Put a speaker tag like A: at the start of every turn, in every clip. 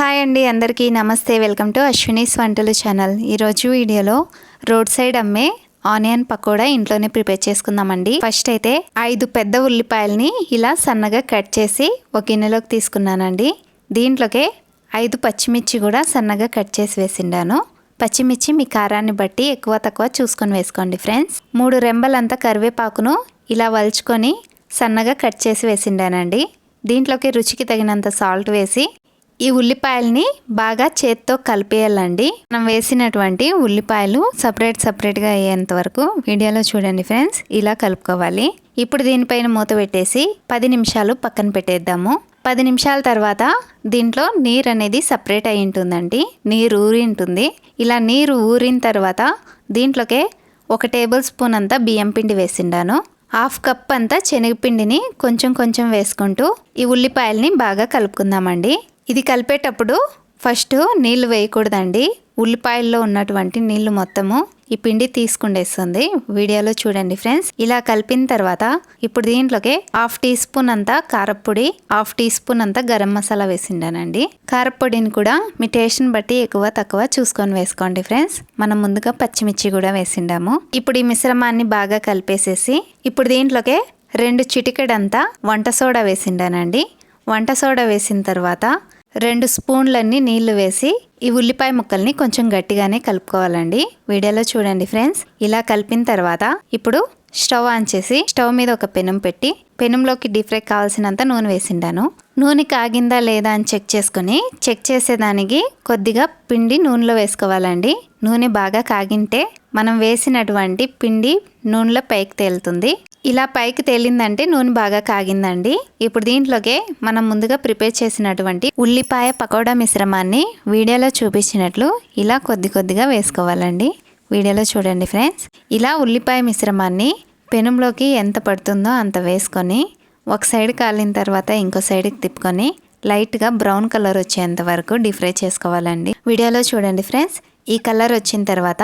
A: Hi అండి అందరికీ నమస్తే. వెల్కమ్ టు అశ్వినీస్ వంటలు ఛానల్ ఈరోజు వీడియోలో రోడ్ సైడ్ అమ్మే ఆనియన్ పకోడా ఇంట్లోనే ప్రిపేర్ చేసుకుందామండి. ఫస్ట్ అయితే ఐదు పెద్ద ఉల్లిపాయలని ఇలా సన్నగా కట్ చేసి ఒక గిన్నెలోకి తీసుకున్నానండి. దీంట్లోకే ఐదు పచ్చిమిర్చి కూడా సన్నగా కట్ చేసి వేసిండాను. పచ్చిమిర్చి మీ కారాన్ని బట్టి ఎక్కువ తక్కువ చూసుకొని వేసుకోండి ఫ్రెండ్స్ మూడు రెంబలంతా కరివేపాకును ఇలా వలుచుకొని సన్నగా కట్ చేసి వేసిండానండి. దీంట్లోకి రుచికి తగినంత సాల్ట్ వేసి ఈ ఉల్లిపాయల్ని బాగా చేత్తో కలిపేయాలండి. మనం వేసినటువంటి ఉల్లిపాయలు సపరేట్ సపరేట్గా అయ్యేంత వరకు వీడియోలో చూడండి ఫ్రెండ్స్ ఇలా కలుపుకోవాలి. ఇప్పుడు దీనిపైన మూత పెట్టేసి పది నిమిషాలు పక్కన పెట్టేద్దాము. పది నిమిషాల తర్వాత దీంట్లో నీరు అనేది సపరేట్ అయి ఉంటుందండి. నీరు ఊరి ఉంటుంది. ఇలా నీరు ఊరిన తర్వాత దీంట్లోకే ఒక టేబుల్ స్పూన్ అంతా బియ్యం పిండి వేసిండాను. హాఫ్ కప్ అంతా శనగపిండిని కొంచెం కొంచెం వేసుకుంటూ ఈ ఉల్లిపాయల్ని బాగా కలుపుకుందామండి. ఇది కలిపేటప్పుడు ఫస్ట్ నీళ్ళు వేయకూడదండి. ఉల్లిపాయల్లో ఉన్నటువంటి నీళ్ళు మొత్తము ఈ పిండి తీసుకుండేస్తుంది. వీడియోలో చూడండి ఫ్రెండ్స్. ఇలా కలిపిన తర్వాత ఇప్పుడు దీంట్లోకి హాఫ్ టీ స్పూన్ అంతా కారపొడి హాఫ్ టీ స్పూన్ అంతా గరం మసాలా వేసిండానండి. కారపొడిని కూడా మీ టేస్ట్ని బట్టి ఎక్కువ తక్కువ చూసుకొని వేసుకోండి ఫ్రెండ్స్. మనం ముందుగా పచ్చిమిర్చి కూడా వేసిండాము. ఇప్పుడు ఈ మిశ్రమాన్ని బాగా కలిపేసేసి ఇప్పుడు దీంట్లోకి రెండు చిటికెడంతా వంట సోడా వేసిండానండి. వంట సోడా వేసిన తర్వాత రెండు స్పూన్లన్నీ నీళ్ళు వేసి ఈ ఉల్లిపాయ ముక్కల్ని కొంచెం గట్టిగానే కలుపుకోవాలండి. వీడియోలో చూడండి ఫ్రెండ్స్. ఇలా కలిపిన తర్వాత ఇప్పుడు స్టవ్ ఆన్ చేసి స్టవ్ మీద ఒక పెనం పెట్టి పెనంలోకి డీప్ ఫ్రై కావాల్సినంత నూనె వేసిండాను నూనె కాగిందా లేదా అని చెక్ చేసుకుని చెక్ చేసేదానికి కొద్దిగా పిండి నూనెలో వేసుకోవాలండి. నూనె బాగా కాగింటే మనం వేసినటువంటి పిండి నూనెలో పైకి తేలుతుంది. ఇలా పైకి తేలిందంటే నూనె బాగా కాగిందండి. ఇప్పుడు దీంట్లోకే మనం ముందుగా ప్రిపేర్ చేసినటువంటి ఉల్లిపాయ పకోడా మిశ్రమాన్ని వీడియోలో చూపించినట్లు ఇలా కొద్ది కొద్దిగా వేసుకోవాలండి. వీడియోలో చూడండి ఫ్రెండ్స్. ఇలా ఉల్లిపాయ మిశ్రమాన్ని పెనంలోకి ఎంత పడుతుందో అంత వేసుకొని ఒక సైడ్ కాలిన తర్వాత ఇంకో సైడ్కి తిప్పుకొని లైట్గా బ్రౌన్ కలర్ వచ్చేంత వరకు డీప్ చేసుకోవాలండి. వీడియోలో చూడండి ఫ్రెండ్స్. ఈ కలర్ వచ్చిన తర్వాత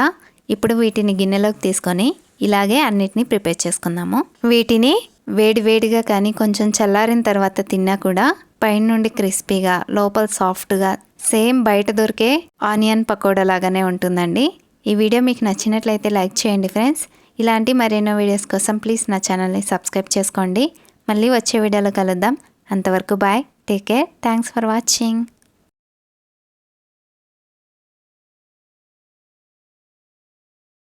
A: ఇప్పుడు వీటిని గిన్నెలోకి తీసుకొని ఇలాగే అన్నిటినీ ప్రిపేర్ చేసుకుందాము. వీటిని వేడి వేడిగా కానీ కొంచెం చల్లారిన తర్వాత తిన్నా కూడా పైన నుండి క్రిస్పీగా లోపల సాఫ్ట్గా సేమ్ బయట దొరికే ఆనియన్ పకోడా లాగానే ఉంటుందండి. ఈ వీడియో మీకు నచ్చినట్లయితే లైక్ చేయండి ఫ్రెండ్స్. ఇలాంటి మరెన్నో వీడియోస్ కోసం ప్లీజ్ నా ఛానల్ని సబ్స్క్రైబ్ చేసుకోండి. మళ్ళీ వచ్చే వీడియోలో కలుద్దాం. అంతవరకు bye take care thanks for watching.